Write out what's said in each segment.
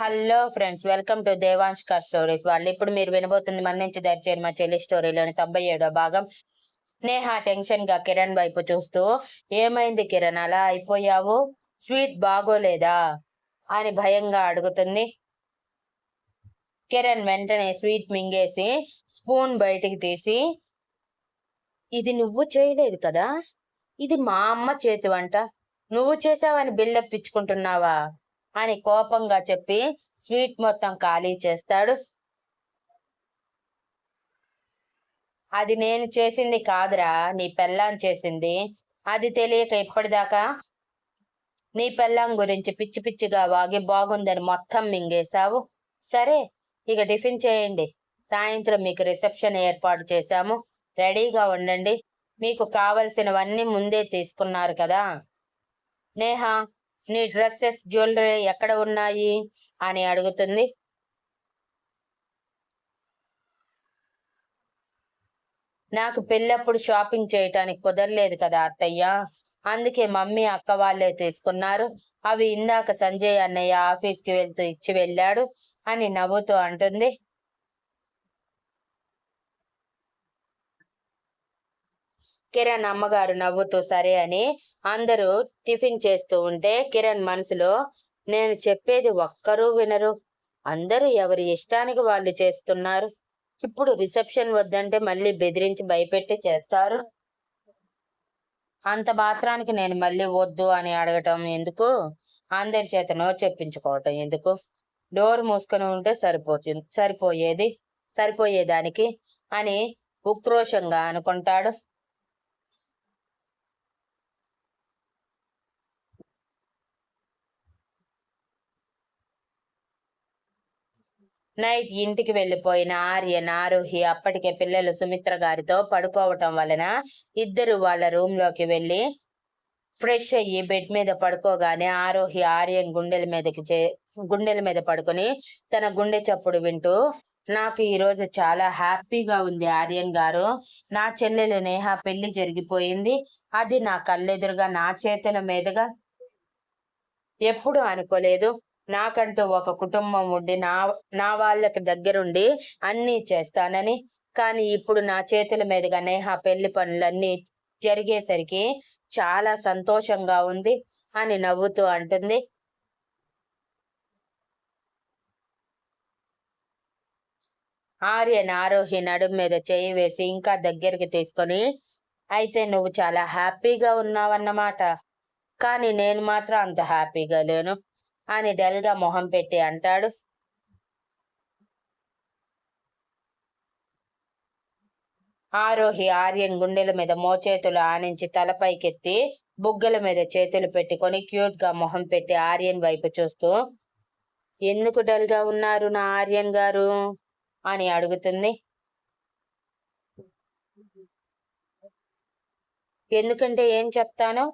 Hello friends welcome to Devanshika stories. వాళ్ళు ఇప్పుడు మీరు వినబోతుంది మన నుంచి దరిచేరి మా చెల్లి స్టోరీలోని తొంభై ఏడో భాగం. నేహ టెన్షన్గా కిరణ్ వైపు చూస్తూ ఏమైంది కిరణ్ అలా అయిపోయావు? స్వీట్ బాగోలేదా? అని భయంగా అడుగుతుంది. కిరణ్ వెంటనే స్వీట్ మింగేసి స్పూన్ బయటికి తీసి ఇది నువ్వు చేయలేదు కదా? ఇది మా అమ్మ చేతి వంట. నువ్వు చేసావని బిల్డప్ ఇచ్చుకుంటున్నావా? అని కోపంగా చెప్పి స్వీట్ మొత్తం ఖాళీ చేస్తాడు. అది నేను చేసింది కాదురా నీ పెళ్ళాం చేసింది. అది తెలియక ఇప్పటిదాకా నీ పెళ్ళాం గురించి పిచ్చి పిచ్చిగా వాగి బాగుందని మొత్తం మింగేశావు. సరే ఇక టిఫిన్ చేయండి. సాయంత్రం మీకు రిసెప్షన్ ఏర్పాటు చేశాము. రెడీగా ఉండండి. మీకు కావలసినవన్నీ ముందే తీసుకున్నారు కదా. నేహా నీ డ్రెస్సెస్ జ్యువెలరీ ఎక్కడ ఉన్నాయి? అని అడుగుతుంది. నాకు పెళ్ళప్పుడు షాపింగ్ చేయటానికి కుదరలేదు కదా అత్తయ్య. అందుకే మమ్మీ అక్క వాళ్ళే తీసుకున్నారు. అవి ఇందాక సంజయ్ అన్నయ్య ఆఫీస్కి వెళ్తూ ఇచ్చి వెళ్ళాడు అని నవ్వుతూ అంటుంది. కిరణ్ అమ్మగారు నవ్వుతూ సరే అని అందరూ టిఫిన్ చేస్తూ ఉంటే కిరణ్ మనసులో నేను చెప్పేది ఒక్కరూ వినరు. అందరూ ఎవరి ఇష్టానికి వాళ్ళు చేస్తున్నారు. ఇప్పుడు రిసెప్షన్ వద్దంటే మళ్ళీ బెదిరించి భయపెట్టి చేస్తారు. అంత మాత్రానికి నేను మళ్ళీ వద్దు అని అడగటం ఎందుకు? అందరి చేతనో చెప్పించుకోవటం ఎందుకు? డోర్ మూసుకొని ఉంటే సరిపోతుంది సరిపోయేది? సరిపోయేదానికి? అని ఉక్రోషంగా అనుకుంటాడు. నైట్ ఇంటికి వెళ్ళిపోయిన ఆర్యన్ ఆరోహి అప్పటికే పిల్లలు సుమిత్ర గారితో పడుకోవటం వలన ఇద్దరు వాళ్ళ రూమ్లోకి వెళ్ళి ఫ్రెష్ అయ్యి బెడ్ మీద పడుకోగానే ఆరోహి ఆర్యన్ గుండెల మీదకి చే గుండెల మీద పడుకొని తన గుండె చప్పుడు వింటూ నాకు ఈరోజు చాలా హ్యాపీగా ఉంది ఆర్యన్ గారు. నా చెల్లెలు నేహ పెళ్ళి జరిగిపోయింది. అది నా కళ్ళెదురుగా నా చేతుల మీదుగా ఎప్పుడు అనుకోలేదు. నాకంటూ ఒక కుటుంబం ఉండి నా నా వాళ్ళకి దగ్గరుండి అన్నీ చేస్తానని. కానీ ఇప్పుడు నా చేతుల మీదుగా నేహ పెళ్ళి పనులన్నీ జరిగేసరికి చాలా సంతోషంగా ఉంది అని నవ్వుతూ అంటుంది. ఆర్యన్ ఆరోహి నడుం మీద చేయి వేసి ఇంకా దగ్గరికి తీసుకొని అయితే నువ్వు చాలా హ్యాపీగా ఉన్నావన్నమాట. కానీ నేను మాత్రం అంత హ్యాపీగా లేను. అని డల్గా మొహం పెట్టి అంటాడు. ఆరోహి ఆర్యన్ గుండెల మీద మోచేతులు ఆనించి తలపైకెత్తి బుగ్గల మీద చేతులు పెట్టుకొని క్యూట్గా మొహం పెట్టి ఆర్యన్ వైపు చూస్తూ ఎందుకు డల్గా ఉన్నారు నా ఆర్యన్ గారు? అని అడుగుతుంది. ఎందుకంటే ఏం చెప్తాను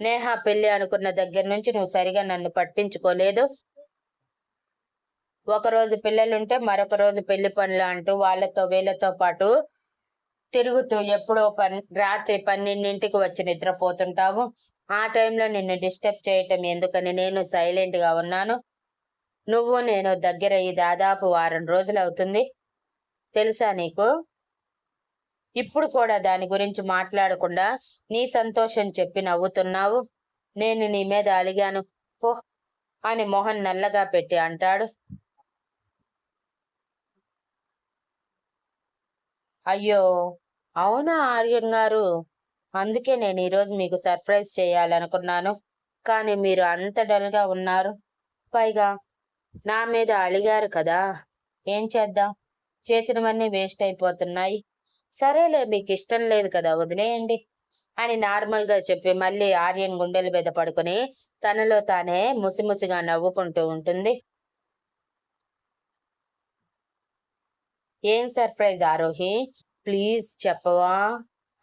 నేహ పెళ్ళి అనుకున్న దగ్గర నుంచి నువ్వు సరిగా నన్ను పట్టించుకోలేదు. ఒకరోజు పిల్లలుంటే మరొక రోజు పెళ్ళి పనులు అంటూ వాళ్ళతో వీళ్ళతో పాటు తిరుగుతూ ఎప్పుడో పన్ రాత్రి పన్నెండింటికి వచ్చి నిద్రపోతుంటావు. ఆ టైంలో నిన్ను డిస్టర్బ్ చేయటం ఎందుకని నేను సైలెంట్గా ఉన్నాను. నువ్వు నేను దగ్గర ఈ దాదాపు వారం రోజులు అవుతుంది తెలుసా నీకు? ఇప్పుడు కూడా దాని గురించి మాట్లాడకుండా నీ సంతోషం చెప్పి నవ్వుతున్నావు. నేను నీ మీద అలిగాను. పో అని మోహన్ నల్లగా పెట్టి అంటాడు. అయ్యో అవునా ఆర్యన్ గారు? అందుకే నేను ఈరోజు మీకు సర్ప్రైజ్ చేయాలనుకున్నాను. కానీ మీరు అంత డల్గా ఉన్నారు. పైగా నా మీద అలిగారు కదా. ఏం చేద్దాం? చేసినవన్నీ వేస్ట్ అయిపోతున్నాయి. సరేలే మీకు ఇష్టం లేదు కదా వదిలేయండి అని నార్మల్గా చెప్పి మళ్ళీ ఆర్యన్ గుండెల మీద పడుకుని తనలో తానే ముసిముసిగా నవ్వుకుంటూ ఉంటుంది. ఏం సర్ప్రైజ్ ఆరోహి? ప్లీజ్ చెప్పవా?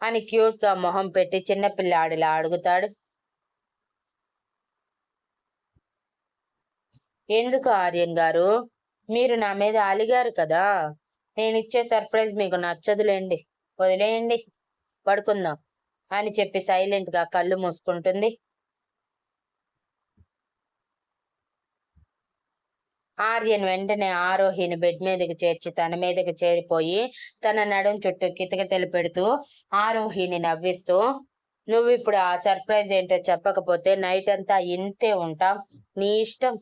అని క్యూట్గా మొహం పెట్టి చిన్నపిల్లాడిలా అడుగుతాడు. ఎందుకు ఆర్యన్ గారు? మీరు నా మీద అలిగారు కదా. నేను ఇచ్చే సర్ప్రైజ్ మీకు నచ్చదులేండి. వదిలేయండి. పడుకుందాం అని చెప్పి సైలెంట్గా కళ్ళు మూసుకుంటుంది. ఆర్యన్ వెంటనే ఆరోహిని బెడ్ మీదకి చేర్చి తన మీదకి చేరిపోయి తన నడుం చుట్టూ కితకితలు పెడుతూ ఆరోహిని నవ్విస్తూ నువ్వు ఇప్పుడు ఆ సర్ప్రైజ్ ఏంటో చెప్పకపోతే నైట్ అంతా ఇంతే ఉంటాం. నీ ఇష్టం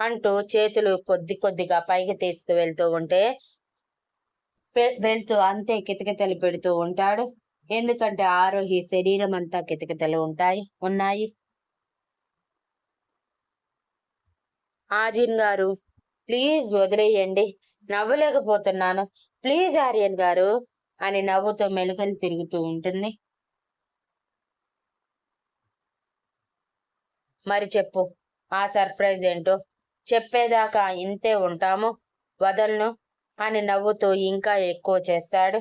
అంటూ చేతులు కొద్ది కొద్దిగా పైకి తీసుకు వెళ్తూ ఉంటే వెళ్తూ అంతే కితకితలు పెడుతూ ఉంటాడు. ఎందుకంటే ఆరోహి శరీరం అంతా కితకితలు ఉంటాయి ఉన్నాయి. ఆర్యన్ గారు ప్లీజ్ వదిలేయండి నవ్వలేకపోతున్నాను. ప్లీజ్ ఆర్యన్ గారు అని నవ్వుతూ మెలుకలు తిరుగుతూ ఉంటుంది. మరి చెప్పు ఆ సర్ప్రైజ్ ఏంటో? చెప్పేదాకా ఇంతే ఉంటాము. వదలను. అని నవ్వుతూ ఇంకా ఎక్కువ చేస్తాడు.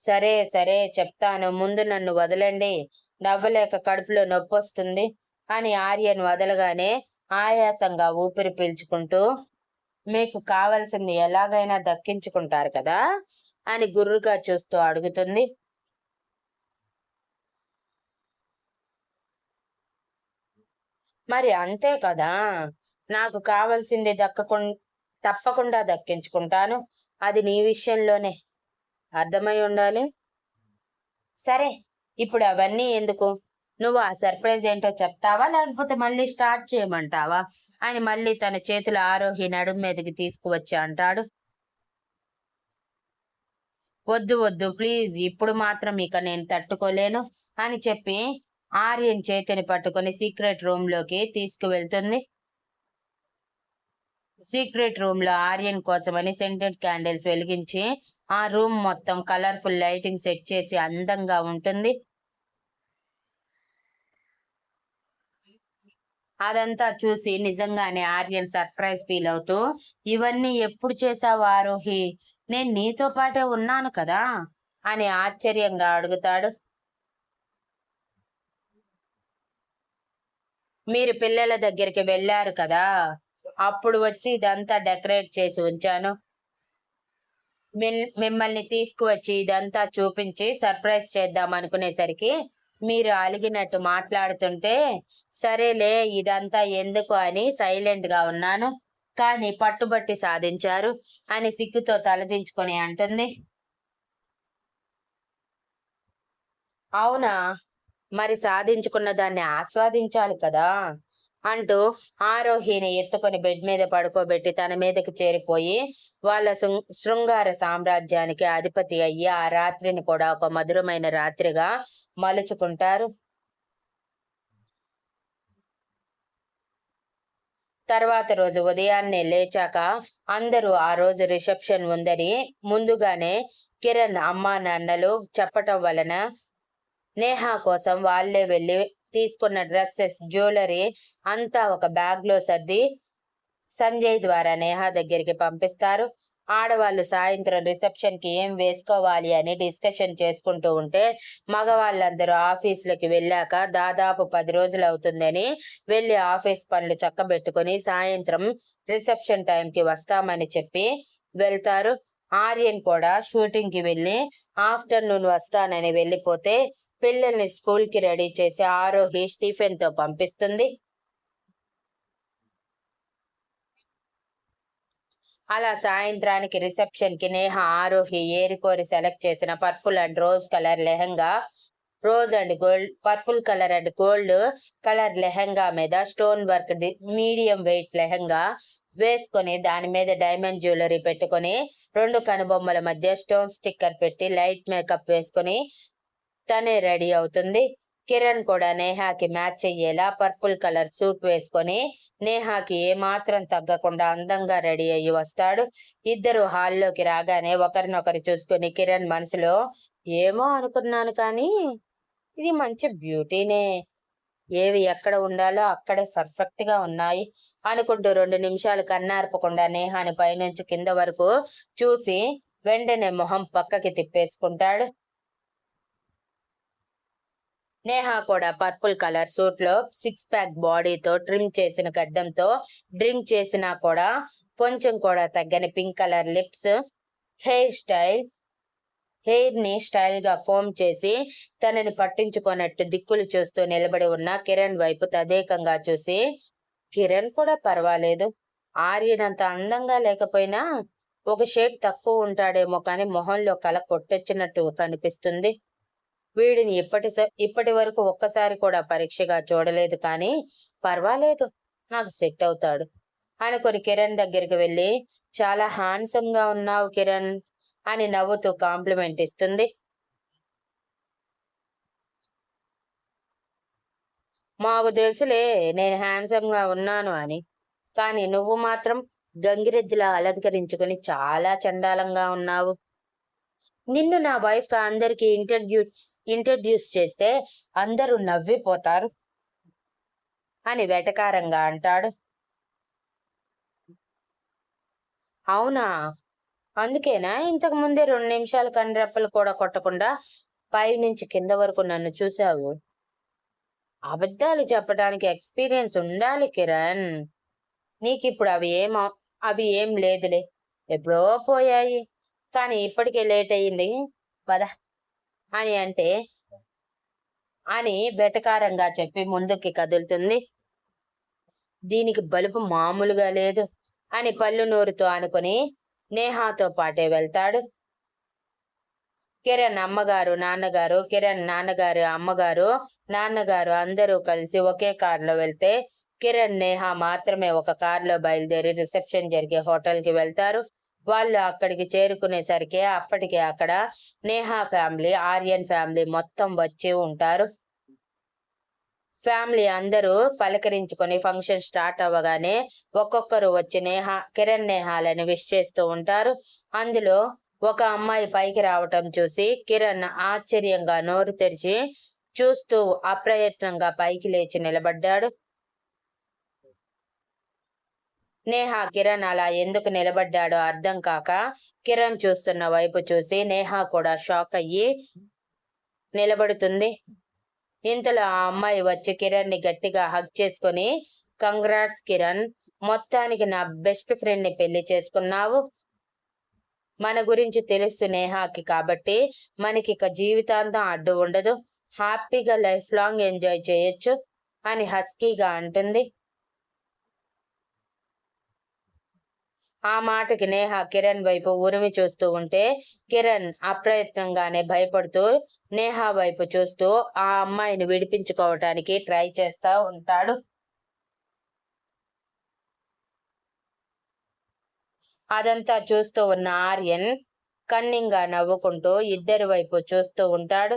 సరే సరే చెప్తాను. ముందు నన్ను వదలండి. నవ్వలేక కడుపులో నొప్పొస్తుంది అని ఆర్యన్ వదలగానే ఆయాసంగా ఊపిరి పీల్చుకుంటూ మీకు కావలసింది ఎలాగైనా దక్కించుకుంటారు కదా? అని గుర్రుగా చూస్తూ అడుగుతుంది. మరి అంతే కదా. నాకు కావలసింది దక్కకుం తప్పకుండా దక్కించుకుంటాను. అది నీ విషయంలోనే. అర్థమై ఉండాలి? సరే ఇప్పుడు అవన్నీ ఎందుకు? నువ్వు ఆ సర్ప్రైజ్ ఏంటో చెప్తావా? లేకపోతే మళ్ళీ స్టార్ట్ చేయమంటావా? అని మళ్ళీ తన చేతుల ఆరోహి నడుం మీదకి తీసుకువచ్చి అంటాడు. వద్దు వద్దు ప్లీజ్ ఇప్పుడు మాత్రం ఇక నేను తట్టుకోలేను అని చెప్పి ఆర్యన్ చేతిని పట్టుకొని సీక్రెట్ రూమ్లోకి తీసుకువెళ్తుంది. సీక్రెట్ రూమ్లో ఆర్యన్ కోసమని సెంటెడ్ క్యాండిల్స్ వెలిగించి ఆ రూమ్ మొత్తం కలర్ఫుల్ లైటింగ్ సెట్ చేసి అందంగా ఉంటుంది. అదంతా చూసి నిజంగానే ఆర్యన్ సర్ప్రైజ్ ఫీల్ అవుతూ ఇవన్నీ ఎప్పుడు చేసావు ఆరోహి? నేను నీతో పాటే ఉన్నాను కదా? అని ఆశ్చర్యంగా అడుగుతాడు. మీరు పిల్లల దగ్గరికి వెళ్ళారు కదా అప్పుడు వచ్చి ఇదంతా డెకరేట్ చేసి ఉంచాను. మిల్- మిమ్మల్ని తీసుకువచ్చి ఇదంతా చూపించి సర్ప్రైజ్ చేద్దాం అనుకునేసరికి మీరు అలిగినట్టు మాట్లాడుతుంటే సరేలే ఇదంతా ఎందుకు అని సైలెంట్గా ఉన్నాను. కానీ పట్టుబట్టి సాధించారు అని సిగ్గుతో తలదించుకొని అంటుంది. అవునా? మరి సాధించుకున్న దాన్ని ఆస్వాదించాలి కదా అంటూ ఆరోహిని ఎత్తుకొని బెడ్ మీద పడుకోబెట్టి తన మీదకి చేరిపోయి వాళ్ళ శృంగార సామ్రాజ్యానికి అధిపతి అయ్యి ఆ రాత్రిని కూడా ఒక మధురమైన రాత్రిగా మలుచుకుంటారు. తర్వాత రోజు ఉదయాన్నే లేచాక అందరూ ఆ రోజు రిసెప్షన్ ఉందని ముందుగానే కిరణ్ అమ్మా నాన్నలు చెప్పటం వలన నేహా కోసం వాళ్ళే వెళ్ళి తీసుకున్న డ్రెస్సెస్ జ్యువెలరీ అంతా ఒక బ్యాగ్లో సర్ది సంజయ్ ద్వారా నేహా దగ్గరికి పంపిస్తారు. ఆడవాళ్ళు సాయంత్రం రిసెప్షన్కి ఏం వేసుకోవాలి అని డిస్కషన్ చేసుకుంటూ ఉంటే మగవాళ్ళందరూ ఆఫీసులకి వెళ్ళాక దాదాపు పది రోజులు అవుతుందని వెళ్ళి ఆఫీస్ పనులు చక్కబెట్టుకొని సాయంత్రం రిసెప్షన్ టైంకి వస్తామని చెప్పి వెళ్తారు. ఆర్యన్ కూడా షూటింగ్కి వెళ్ళి ఆఫ్టర్నూన్ వస్తానని వెళ్ళిపోతే పిల్లల్ని స్కూల్కి రెడీ చేసి ఆరోహి స్టీఫెన్తో పంపిస్తుంది. అలా సాయంత్రానికి రిసెప్షన్కి నేహ ఆరోహి ఏరికోరి సెలెక్ట్ చేసిన purple and rose colour lehenga rose and gold purple colour and gold colour lehenga మీద stone work medium weight lehenga వేసుకొని దాని మీద డైమండ్ జ్యువెలరీ పెట్టుకొని రెండు కనుబొమ్మల మధ్య స్టోన్ స్టిక్కర్ పెట్టి లైట్ మేకప్ వేసుకొని తనే రెడీ అవుతుంది. కిరణ్ కూడా నేహాకి మ్యాచ్ అయ్యేలా పర్పుల్ కలర్ సూట్ వేసుకొని నేహాకి ఏమాత్రం తగ్గకుండా అందంగా రెడీ అయ్యి వస్తాడు. ఇద్దరు హాల్లోకి రాగానే ఒకరినొకరు చూసుకుని కిరణ్ మనసులో ఏమో అనుకున్నాను కానీ ఇది మంచి బ్యూటీనే. ఏవి ఎక్కడ ఉండాలో అక్కడే పర్ఫెక్ట్గా ఉన్నాయి అనుకుంటూ రెండు నిమిషాలు కన్నార్పకుండా నేహాని పైనుంచి కింద వరకు చూసి వెంటనే మొహం పక్కకి తిప్పేసుకుంటాడు. నేహా కూడా పర్పుల్ కలర్ సూట్లో సిక్స్ ప్యాక్ బాడీతో ట్రిమ్ చేసిన గడ్డంతో డ్రింక్ చేసినా కూడా కొంచెం కూడా తగ్గని pink colour lips hair style హెయిర్ని స్టైల్గా కోమ్ చేసి తనని పట్టించుకున్నట్టు దిక్కులు చూస్తూ నిలబడి ఉన్న కిరణ్ వైపు తదేకంగా చూసి కిరణ్ కూడా పర్వాలేదు. ఆర్యనంత అందంగా లేకపోయినా ఒక షేడ్ తక్కువ ఉంటాడేమో కానీ మొహంలో కల కొట్టొచ్చినట్టు కనిపిస్తుంది. వీడిని ఇప్పటి ఇప్పటి వరకు ఒక్కసారి కూడా పరీక్షగా చూడలేదు కానీ పర్వాలేదు నాకు సెట్ అవుతాడు. అనుకొని కిరణ్ దగ్గరికి వెళ్ళి చాలా హాన్సంగా ఉన్నావు కిరణ్ అని నవ్వుతూ కాంప్లిమెంట్ ఇస్తుంది. మాకు తెలుసులే నేను హ్యాండ్సమ్గా ఉన్నాను అని. కానీ నువ్వు మాత్రం గంగిరెద్దులా అలంకరించుకుని చాలా చండాలంగా ఉన్నావు. నిన్ను నా వైఫ్గా అందరికి ఇంట్రడ్యూస్ ఇంట్రడ్యూస్ చేస్తే అందరూ నవ్విపోతారు అని వెటకారంగా అంటాడు. అవునా? అందుకేనా? ఇంతకు ముందే రెండు నిమిషాలు కండ్రెప్పలు కూడా కొట్టకుండా పై నుంచి కింద వరకు నన్ను చూసావు అబద్ధాలు చెప్పడానికి ఎక్స్పీరియన్స్ ఉండాలి కిరణ్. నీకు ఇప్పుడు అవి ఏం అవి ఏం లేదులే. ఎప్పుడో పోయాయి. కానీ ఇప్పటికే లేట్ అయ్యింది. పద. అని అంటే అని వెటకారంగా చెప్పి ముందుకి కదులుతుంది. దీనికి బలుపు మామూలుగా లేదు అని పళ్ళు నోరుతో అనుకుని నేహాతో పాటే వెళ్తాడు. కిరణ్ అమ్మగారు నాన్నగారు కిరణ్ నాన్నగారు అమ్మగారు నాన్నగారు అందరూ కలిసి ఒకే కారులో వెళ్తే కిరణ్ నేహ మాత్రమే ఒక కారులో బయలుదేరి రిసెప్షన్ జరిగే హోటల్కి వెళ్తారు. వాళ్ళు అక్కడికి చేరుకునేసరికి అప్పటికే అక్కడ నేహా ఫ్యామిలీ ఆర్యన్ ఫ్యామిలీ మొత్తం వచ్చి ఉంటారు. ఫ్యామిలీ అందరూ పలకరించుకొని ఫంక్షన్ స్టార్ట్ అవ్వగానే ఒక్కొక్కరు వచ్చి నేహ కిరణ్ నేహాలని విష్ చేస్తూ ఉంటారు. అందులో ఒక అమ్మాయి పైకి రావటం చూసి కిరణ్ ఆశ్చర్యంగా నోరు తెరిచి చూస్తూ అప్రయత్నంగా పైకి లేచి నిలబడ్డాడు. నేహ కిరణ్ అలా ఎందుకు నిలబడ్డాడో అర్థం కాక కిరణ్ చూస్తున్న వైపు చూసి నేహ కూడా షాక్ అయ్యి నిలబడుతుంది. ఇంతలో ఆ అమ్మాయి వచ్చి కిరణ్ని గట్టిగా హక్ చేసుకుని కంగ్రాట్స్ కిరణ్ మొత్తానికి నా బెస్ట్ ఫ్రెండ్ని పెళ్ళి చేసుకున్నావు. మన గురించి తెలుసు నేహాకి కాబట్టి మనకి ఇక జీవితాంతం అడ్డు ఉండదు. హ్యాపీగా లైఫ్ లాంగ్ ఎంజాయ్ చేయొచ్చు అని హస్కీగా అంటుంది. ఆ మాటకి నేహ కిరణ్ వైపు ఉరిమి చూస్తూ ఉంటే కిరణ్ అప్రయత్నంగానే భయపడుతూ నేహ వైపు చూస్తూ ఆ అమ్మాయిని విడిపించుకోవటానికి ట్రై చేస్తూ ఉంటాడు. అదంతా చూస్తూ ఉన్న ఆర్యన్ కన్నింగా నవ్వుకుంటూ ఇద్దరి వైపు చూస్తూ ఉంటాడు.